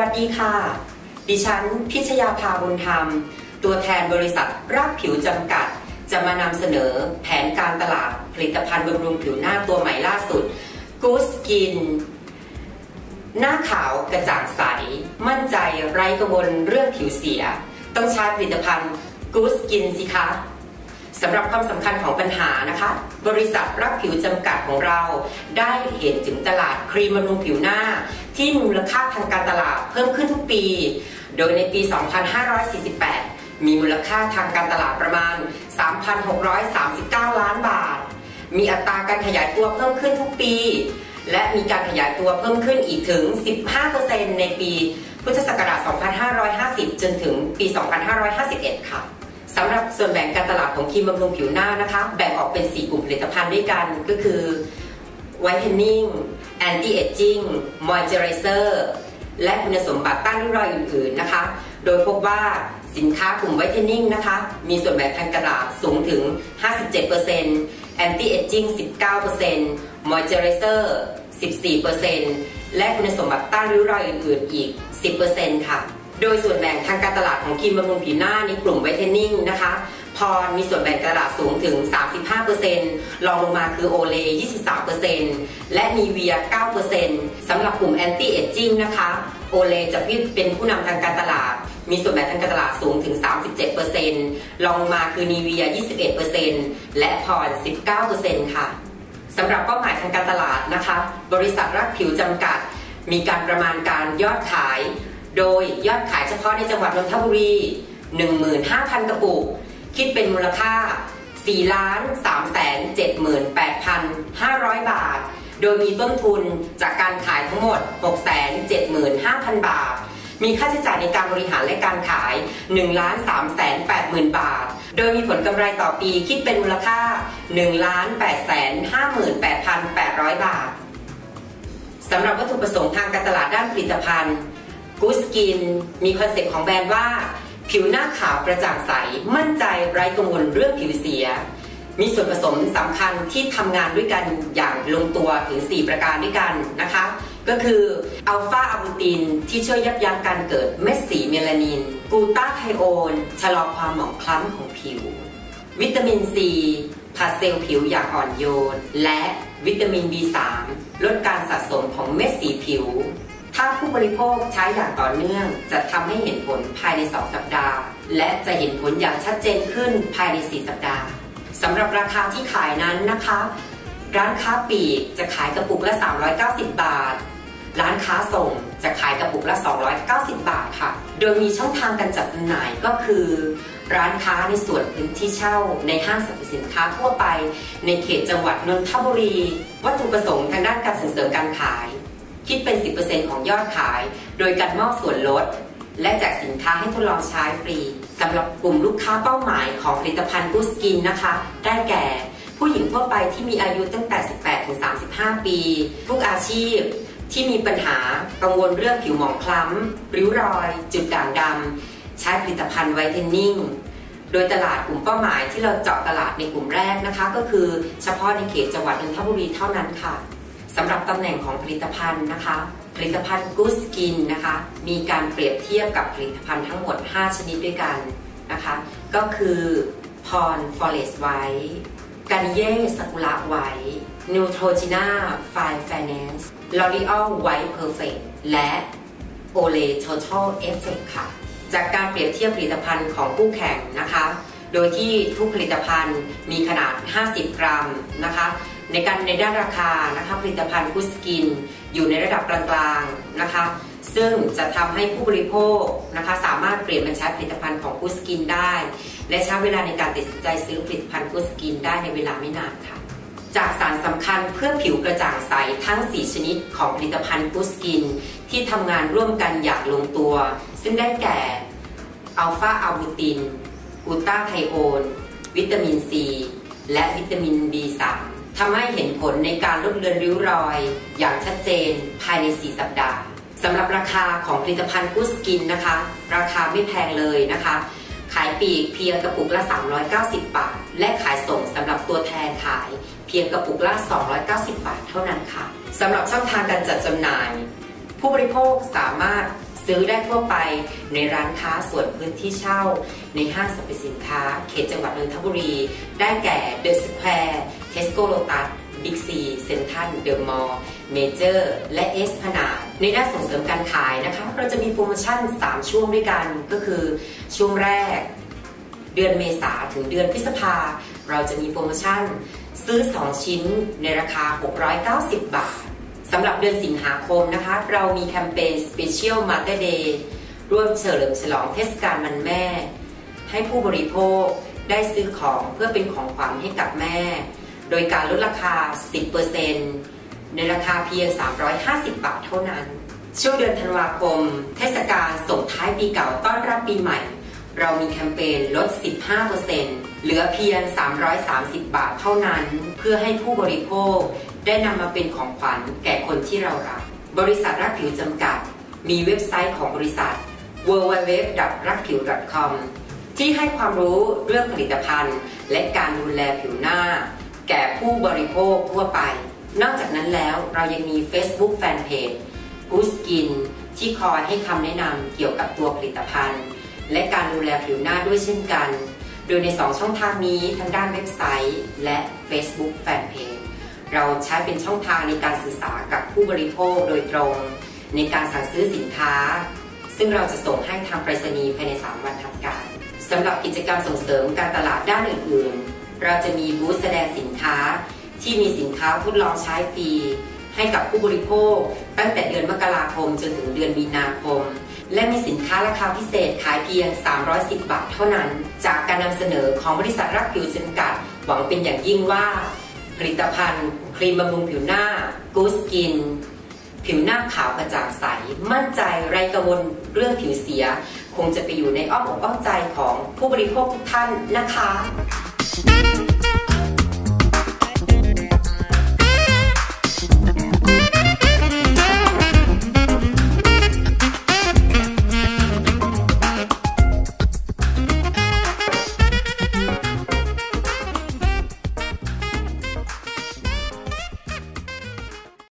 วัสดีค่ะ ดิฉัน พิชยาภาบุญธรรม ตัวแทนบริษัทรักผิวจำกัด จะมานำเสนอแผนการตลาดผลิตภัณฑ์บำรุงผิวหน้าตัวใหม่ล่าสุด Good Skin หน้าขาวกระจ่างใส มั่นใจไร้กังวลเรื่องผิวเสีย ต้องใช้ผลิตภัณฑ์ Good Skin สิคะ สำหรับความสำคัญของปัญหานะคะ บริษัทรักผิวจำกัดของเราได้เห็นถึงตลาดครีมบำรุงผิวหน้า ที่มูลค่าทางการตลาดเพิ่มขึ้นทุกปี โดยในปี 2548 มีมูลค่าทางการตลาดประมาณ 3,639 ล้านบาท มีอัตราการขยายตัวเพิ่มขึ้นทุกปี และมีการขยายตัวเพิ่มขึ้นอีกถึง 15%ในปีพุทธศักราช 2550 จนถึงปี 2551 ค่ะ สำหรับส่วนแบ่งการตลาดของครีมบำรุงผิวหน้านะคะ แบ่งออกเป็น 4 กลุ่มผลิตภัณฑ์ด้วยกันก็คือ Whitening Anti Aging Moisturizer และคุณสมบัติต้านริ้วรอยอื่น ๆนะคะ โดยพบว่าสินค้ากลุ่ม Whitening นะคะ มีส่วนแบ่งทางตลาดสูงถึง 57% Anti Aging 19% Moisturizer 14%และคุณสมบัติต้านริ้วรอยอื่น ๆ อีก 10%ค่ะ โดยส่วนแบ่งทางการตลาดของครีมบำรุงผิวหน้าในกลุ่มไวท์เทนนิ่งนะคะพรมีส่วนแบ่งตลาดสูงถึง 35%รองลงมาคือโอเล 23%และนีเวีย 9%สำหรับกลุ่มแอนตี้เอจจิ้งนะคะ โอเลจะเป็นผู้นำทางการตลาด มีส่วนแบ่งทางการตลาดสูงถึง 37%รองลงมาคือนีเวีย 21%และพร 19%ค่ะสำหรับเป้าหมายทางการตลาดนะคะ บริษัทรักผิวจำกัด มีการประมาณการยอดขาย โดยยอดขายเฉพาะในจังหวัดนนทบุรี 15,000 กระปุก คิดเป็นมูลค่า4 3 7 8 5 0 0 บาท โดยมีต้นทุนจากการขายทั้งหมด 675,000 บาท มีค่าใช้จ่ายในการบริหารและการขาย1 3 8 0 0 0 0 บาท โดยมีผลกำไรต่อปีคิดเป็นมูลค่า1 8 5 8 8 0 0 บาท สำหรับวัตถุประสงค์ทางการตลาดด้านผลิตภัณฑ์ กูสกินมีคอนเซ็ปต์ของแบรนด์ว่า ผิวหน้าขาวกระจ่างใส มั่นใจไร้กังวลเรื่องผิวเสีย มีส่วนผสมสำคัญที่ทำงานด้วยกันอย่างลงตัวถึง 4 ประการด้วยกันนะคะ ก็คืออัลฟาอะบูตินที่ช่วยยับยั้งการเกิดเม็ดสีเมลานิน กูตาไทโอนชะลอความหมองคล้ำของผิว วิตามินซีผัดเซลล์ผิวอย่างอ่อนโยน และวิตามิน B3 ลดการสะสมของเม็ดสีผิว ถ้าผู้บริโภคใช้อย่างต่อเนื่อง จะทำให้เห็นผลภายใน 2 สัปดาห์ และจะเห็นผลอย่างชัดเจนขึ้นภายใน 4 สัปดาห์สำหรับราคาที่ขายนั้นนะคะ ร้านค้าปีกจะขายกระปุกละ 390 บาท ร้านค้าส่งจะขายกระปุกละ 290 บาทค่ะ โดยมีช่องทางการจัดจำหน่ายก็คือ ร้านค้าในส่วนพื้นที่เช่า ในห้างสรรพสินค้าทั่วไป ในเขตจังหวัดนนทบุรี วัตถุประสงค์ทางด้านการส่งเสริมการขาย คิดเป็น 10%ของยอดขาย โดยการมอบส่วนลด และแจกสินค้าให้ทดลองใช้ฟรีสำหรับกลุ่มลูกค้าเป้าหมายของผลิตภัณฑ์กูสกินนะคะ ได้แก่ ผู้หญิงทั่วไปที่มีอายุตั้งแต่ 18 ถึง 35 ปี ทุกอาชีพที่มีปัญหากังวลเรื่องผิวหมองคล้ำ ริ้วรอย จุดด่างดำ ใช้ผลิตภัณฑ์ไวท์เทนนิ่ง โดยตลาดกลุ่มเป้าหมายที่เราเจาะตลาดในกลุ่มแรกนะคะ ก็คือเฉพาะในเขตจังหวัดนนทบุรีเท่านั้นค่ะ สำหรับตำแหน่งของผลิตภัณฑ์นะคะ ผลิตภัณฑ์กูสกินนะคะ มีการเปรียบเทียบกับผลิตภัณฑ์ทั้งหมด 5 ชนิดด้วยกันนะคะ ก็คือพรฟอเรสไวท์กานิเย่สกุระไวท์นิวโทรจิน่าไฟแฟนแนนซ์ลอรีออลไวท์เพอร์เฟกและโอเลโททอลเอฟเฟกค่ะ จากการเปรียบเทียบผลิตภัณฑ์ของคู่แข่งนะคะ โดยที่ทุกผลิตภัณฑ์มีขนาด 50 กรัมนะคะ ในการในด้านราคานะคะผลิตภัณฑ์กุสกิน อยู่ในระดับกลางๆนะคะ ซึ่งจะทำให้ผู้บริโภคนะคะสามารถเปลี่ยนมาใช้ผลิตภัณฑ์ของกุสกินได้ และใช้เวลาในการตัดสินใจซื้อผลิตภัณฑ์กุสกินได้ในเวลาไม่นานค่ะ จากสารสำคัญเพื่อผิวกระจ่างใสทั้ง 4 ชนิดของผลิตภัณฑ์กุสกิน ที่ทำงานร่วมกันอย่างลงตัว ซึ่งได้แก่อัลฟาอะบูตินกูตาไทโอนวิตามินซีและวิตามิน B3 ทำให้เห็นผลในการลดเลือนริ้วรอย อย่างชัดเจนภายใน 4 สัปดาห์สำหรับราคาของผลิตภัณฑ์กุสกินนะคะ ราคาไม่แพงเลยนะคะ ขายปีกเพียงกระปุกละ 390 บาท และขายส่งสำหรับตัวแทนขาย เพียงกระปุกละ 290 บาทเท่านั้นค่ะสำหรับช่องทางการจัดจำหน่าย ผู้บริโภคสามารถ ซื้อได้ทั่วไปในร้านค้าส่วนพื้นที่เช่า ในห้างสรรพสินค้า เขตจังหวัดนนทบุรี ได้แก่เดอะสแควร์เทสโก้โลตัสบิ๊กซีเซ็นทรัลเดอะมอลล์เมเจอร์และเอสพนาในด้านส่งเสริมการขายนะคะ เราจะมีโปรโมชั่น 3 ช่วงด้วยกันก็คือช่วงแรก เดือนเมษาถึงเดือนพฤษภา เราจะมีโปรโมชั่น ซื้อ 2 ชิ้นในราคา 690 บาท สำหรับเดือนสิงหาคมนะคะ เรามีแคมเปญ Special Mother Day ร่วมเฉลิมฉลองเทศกาลวันแม่ ให้ผู้บริโภคได้ซื้อของเพื่อเป็นของขวัญให้กับแม่ โดยการลดราคา 10%ในราคาเพียง 350 บาทเท่านั้น ช่วงเดือนธันวาคม เทศกาลส่งท้ายปีเก่าต้อนรับปีใหม่ เรามีแคมเปญลด 15%เหลือเพียง 330 บาทเท่านั้น เพื่อให้ผู้บริโภค ได้นำมาเป็นของขวัญแก่คนที่เรารัก บริษัทรักผิวจำกัด มีเว็บไซต์ของบริษัท www. รักผิว .com ที่ให้ความรู้เรื่องผลิตภัณฑ์ และการดูแลผิวหน้า แก่ผู้บริโภคทั่วไป นอกจากนั้นแล้วเรายังมี Facebook Fanpage Good Skin ที่คอยให้คำแนะนำเกี่ยวกับตัวผลิตภัณฑ์ และการดูแลผิวหน้าด้วยเช่นกัน โดยใน 2 ช่องทางนี้ทั้งด้านเว็บไซต์ และ Facebook Fanpage เราใช้เป็นช่องทางในการสื่อสารกับผู้บริโภคโดยตรง ในการสั่งซื้อสินค้า ซึ่งเราจะส่งให้ทางไปรษณีย์ภายใน 3 วันทำการสำหรับกิจกรรมส่งเสริมการตลาดด้านอื่นๆ เราจะมีบูธแสดงสินค้าที่มีสินค้าทดลองใช้ฟรีให้กับผู้บริโภค ตั้งแต่เดือนมกราคมจนถึงเดือนมีนาคม และมีสินค้าราคาพิเศษขายเพียง 310 บาทเท่านั้น จากการนำเสนอของบริษัทรักผิวจำกัด หวังเป็นอย่างยิ่งว่า ผลิตภัณฑ์ ครีมบำรุงผิวหน้า Good Skin ผิวหน้าขาวกระจ่างใส มั่นใจไร้กังวลเรื่องผิวเสีย คงจะไปอยู่ในอ้อมอกอ้อมใจของผู้บริโภคทุกท่านนะคะ